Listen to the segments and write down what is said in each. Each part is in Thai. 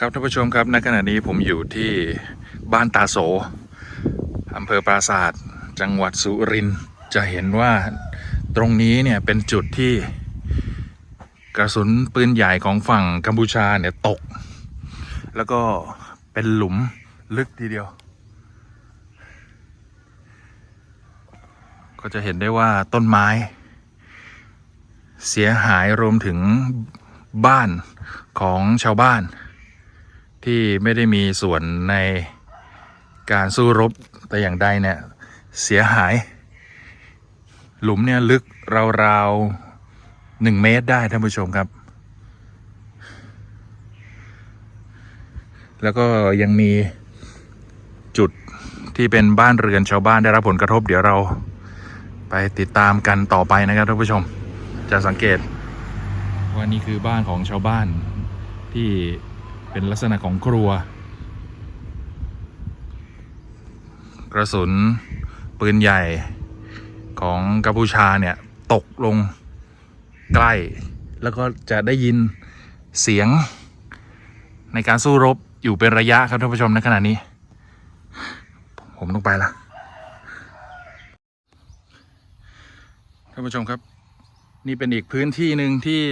ครับท่านผู้ชมครับณขณะนี้ผมอยู่ที่บ้านตาโสอำเภอปราศาสตร์จังหวัดสุรินทร์จะเห็นว่าตรงนี้เนี่ยเป็นจุดที่กระสุนปืนใหญ่ของฝั่งกัมพูชาเนี่ยตก แล้วก็เป็นหลุมลึกทีเดียว ก็จะเห็นได้ว่าต้นไม้ เสียหายรวมถึงบ้านของชาวบ้าน ที่ไม่ได้มีส่วนในการสู้รบแต่อย่างใดเนี่ยเสียหาย หลุมเนี่ยลึกราวๆหนึ่งเมตรได้ท่านผู้ชมครับ แล้วก็ยังมีจุดที่เป็นบ้านเรือนชาวบ้านได้รับผลกระทบ เดี๋ยวเราไปติดตามกันต่อไปนะครับท่านผู้ชมจะสังเกตว่านี่คือบ้านของชาวบ้านที่ เป็นลักษณะของครัว กระสุนปืนใหญ่ของกัมพูชาเนี่ยตกลงใกล้ แล้วก็จะได้ยินเสียงในการสู้รบอยู่เป็นระยะครับท่านผู้ชมในขณะนี้ ผมต้องไปละท่านผู้ชมครับ นี่เป็นอีกพื้นที่หนึ่งที่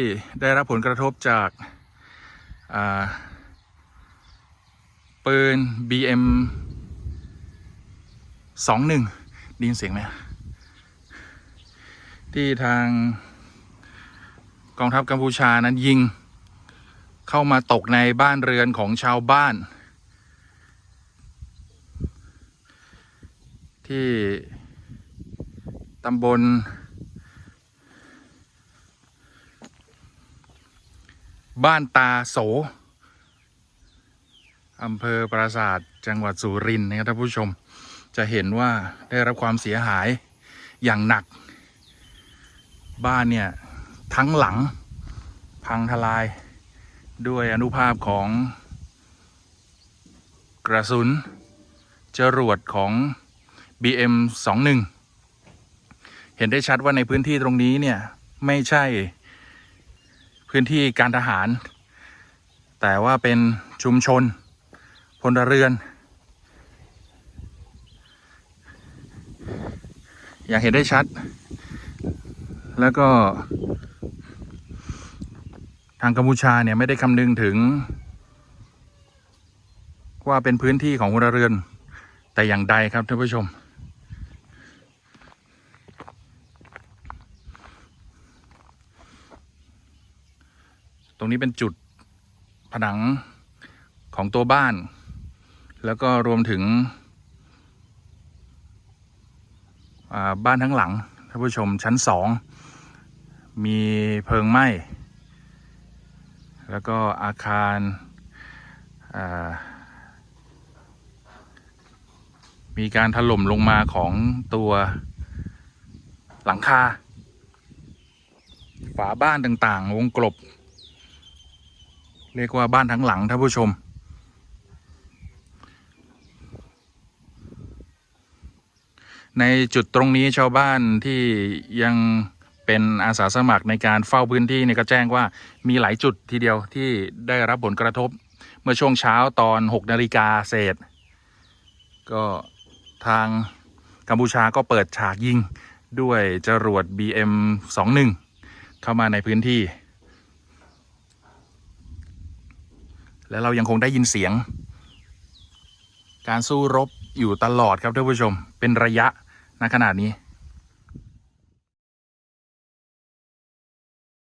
ได้รับผลกระทบจากอ่า ปืน BM สองหนึ่งได้ยินเสียงไหมที่ทางกองทัพกัมพูชานั้นยิง เข้ามาตกในบ้านเรือนของชาวบ้าน ที่ตำบลบ้านตาโส อำเภอปราศาสตร์จังหวัดสุรินทร์นะครับท่านผู้ชม จะเห็นว่าได้รับความเสียหายอย่างหนัก บ้านเนี่ย ทั้งหลัง พังทลายด้วยอนุภาพของ กระสุน จรวดของ BM 21 เห็นได้ชัดว่าในพื้นที่ตรงนี้เนี่ย ไม่ใช่พื้นที่การทหาร แต่ว่าเป็นชุมชน พลเรือน อยางเห็นได้ชัด แล้วก็ทางกัมพูชาเนี่ยไม่ได้คำนึงถึง ว่าเป็นพื้นที่ของพลเรือน แต่อย่างใดครับท่านผู้ชม ตรงนี้เป็นจุดผนังของตัวบ้าน แล้วก็รวมถึงบ้านทั้งหลังท่านผู้ชมชั้นสองมีเพลิงไหม้ แล้วก็อาคารามีการถล่มลงมาของตัวหลังคา ฝาบ้านต่างๆ วงกลบ เรียกว่าบ้านทั้งหลังท่านผู้ชม ในจุดตรงนี้ชาวบ้านที่ยังเป็นอาสาสมัครในการเฝ้าพื้นที่เนี่ยก็แจ้งว่ามีหลายจุดทีเดียวที่ได้รับผลกระทบ เมื่อช่วงเช้าตอน 6 นาฬิกาเศษ ก็ทางกัมพูชาก็เปิดฉากยิงด้วยจรวด BM 21 เข้ามาในพื้นที่ แล้วเรายังคงได้ยินเสียง การสู้รบอยู่ตลอดครับท่านผู้ชมเป็นระยะ ณขนาดนี้